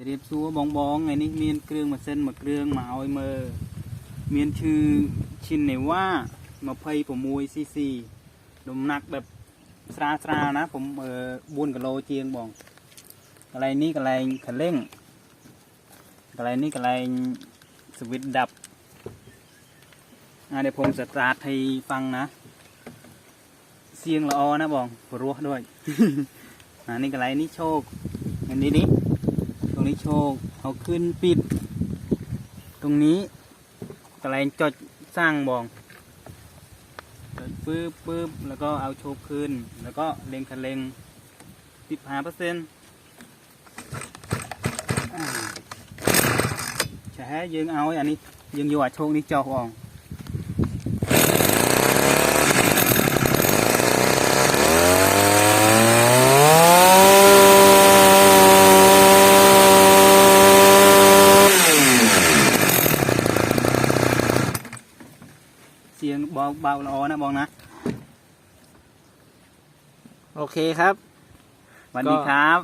ជម្រាបសួរបងបងថ្ងៃនេះមានគ្រឿងម៉ាស៊ីនមួយគ្រឿងមកឲ្យមើលមានឈ្មោះ Chinewa 26cc ដំណាក់បែបស្រាលស្រាលណា4គីឡូជាងបងកន្លែងនេះកន្លែងកលេងកន្លែងនេះកន្លែងសវិតដាប់អានេះខ្ញុំស្តាតឲ្យហ្វាំងណាសៀងល្អណាបងព្រោះដូចអានេះកន្លែងនេះឈោកនេះនេះ ชคอันนี้นี่ตรงนี้โชคเอาขึ้นปิด ตรงนี้กระไรจดสร้างบองจดปึ๊บปึ๊บแล้วก็เอาโชคขึ้น แล้วก็เล็งคันเล็งสิบห้าเปอร์เซ็นต์ใช่ยืงเอาอันนี้ยืงอยู่อะโชคนี่จอกออง เสียงเบาเบาละออนะบองนะ โอเคครับสวัสดีครับ